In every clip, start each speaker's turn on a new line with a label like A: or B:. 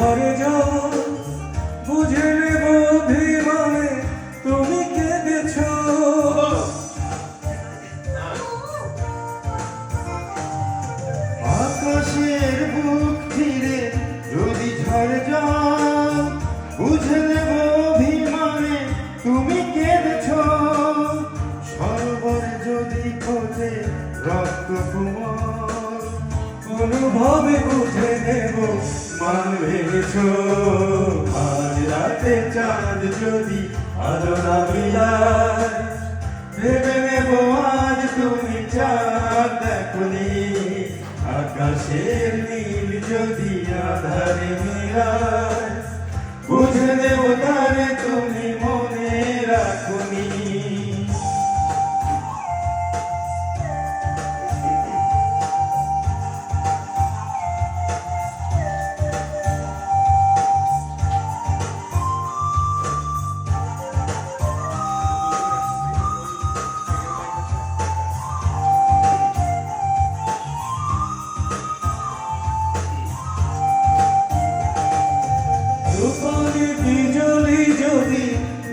A: ঝরে যাও। বুঝে নেব অভিমানে তুমি কেঁদেছ। আকাশের বুক ফিরে যদি ঝরে যাও, বুঝে নেব অভিমানে তুমি কেঁদেছ। সরোবর যদি খোঁজে রক্ত কুমার কোনোভাবে বুঝে নেব মানবেছ আজ রাতে চাঁদ যদি আলো না বিলায় ভেবে নেব, আজ তুমি চাঁদ আকাশের নীল যদি আধারে বুঝে নেব তারে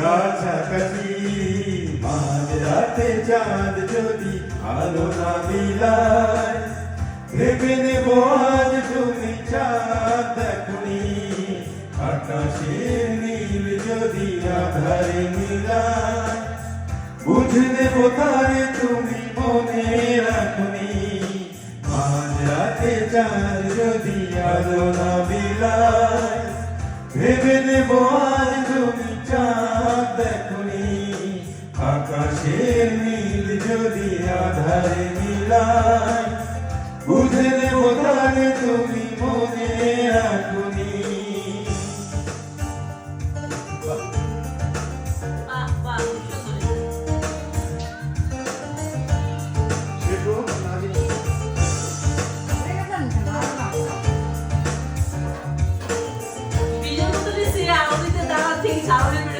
A: কাছাকাছি মাঝ রাতে চাঁদ যদি আলো না বিলায় ভেবে নেব আজ তুমি চাঁদ দেখনি। আকাশের নীল যদি আধারে মিলায়, বুঝে নেব তারে তুমি মনে রাখনি। মাঝ রাতে চাঁদ যদি আলো না বিলায় ভেবে নেব আজ তুমি চাঁদ আকাশের নীল যদি আধারে মিলায় বুঝে নেব তারে তুমি মনে রাখনি।
B: ঠিক ঝাড়ু